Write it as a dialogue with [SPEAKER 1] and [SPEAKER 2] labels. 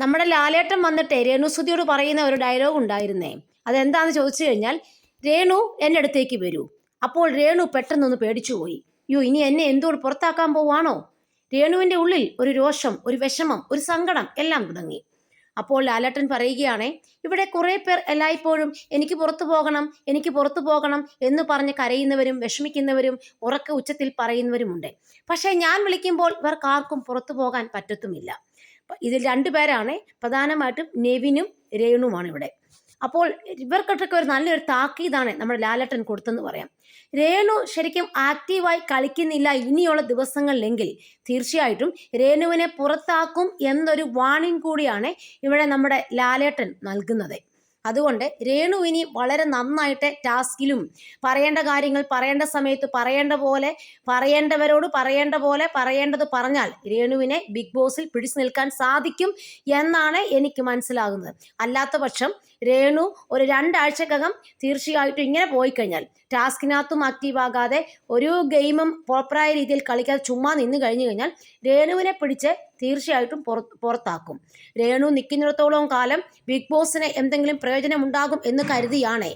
[SPEAKER 1] നമ്മുടെ ലാലേട്ടൻ വന്നിട്ട് രേണുസുതിയോട് പറയുന്ന ഒരു ഡയലോഗ് ഉണ്ടായിരുന്നേ. അതെന്താന്ന് ചോദിച്ചു കഴിഞ്ഞാൽ രേണു എന്റെ അടുത്തേക്ക് വരൂ. അപ്പോൾ രേണു പെട്ടെന്നൊന്ന് പേടിച്ചുപോയി. യോ ഇനി എന്നെ എന്തുകൊണ്ട് പുറത്താക്കാൻ പോവാണോ? രേണുവിന്റെ ഉള്ളിൽ ഒരു രോഷം ഒരു വിഷമം ഒരു സങ്കടം എല്ലാം തുടങ്ങി. അപ്പോൾ ലാലേട്ടൻ പറയുകയാണേ ഇവിടെ കുറേ പേർ എല്ലായ്പ്പോഴും എനിക്ക് പുറത്തു പോകണം എനിക്ക് പുറത്തു പോകണം എന്ന് പറഞ്ഞ് കരയുന്നവരും വിഷമിക്കുന്നവരും ഉറക്ക ഉച്ചത്തിൽ പറയുന്നവരുമുണ്ട്. പക്ഷേ ഞാൻ വിളിക്കുമ്പോൾ ഇവർക്ക് ആർക്കും പുറത്തു പോകാൻ പറ്റത്തുമില്ല. ഇതിൽ രണ്ടുപേരാണ് പ്രധാനമായിട്ടും നെവിനും രേണുവാണ് ഇവിടെ. അപ്പോൾ ഇവർക്കൊക്കെ ഒരു നല്ലൊരു താക്കീതാണ് നമ്മുടെ ലാലട്ടൻ കൊടുത്തെന്ന് പറയാം. രേണു ശരിക്കും ആക്റ്റീവായി കളിക്കുന്നില്ല ഇനിയുള്ള ദിവസങ്ങളിലെങ്കിൽ തീർച്ചയായിട്ടും രേണുവിനെ പുറത്താക്കും എന്നൊരു വാണിംഗ് കൂടിയാണ് ഇവിടെ നമ്മുടെ ലാലേട്ടൻ നൽകുന്നത്. അതുകൊണ്ട് രേണു ഇനി വളരെ നന്നായിട്ട് ടാസ്കിലും പറയേണ്ട കാര്യങ്ങൾ പറയേണ്ട സമയത്ത് പറയേണ്ട പോലെ പറയേണ്ടവരോട് പറയേണ്ട പോലെ പറയേണ്ടത് പറഞ്ഞാൽ രേണുവിനെ ബിഗ് ബോസിൽ പിടിച്ചു നിൽക്കാൻ സാധിക്കും എന്നാണ് എനിക്ക് മനസ്സിലാകുന്നത്. അല്ലാത്ത പക്ഷം രേണു ഒരു രണ്ടാഴ്ചക്കകം തീർച്ചയായിട്ടും ഇങ്ങനെ പോയി കഴിഞ്ഞാൽ ടാസ്കിനകത്തും ആക്റ്റീവ് ആകാതെ ഒരു ഗെയിമും പ്രോപ്പറായ രീതിയിൽ കളിക്കാതെ ചുമ്മാ നിന്ന് കഴിഞ്ഞു കഴിഞ്ഞാൽ രേണുവിനെ പിടിച്ച് തീർച്ചയായിട്ടും പുറത്ത് പുറത്താക്കും. രേണു നിൽക്കുന്നിടത്തോളം കാലം ബിഗ് ബോസിന് എന്തെങ്കിലും പ്രയോജനമുണ്ടാകും എന്ന് കരുതിയാണ്.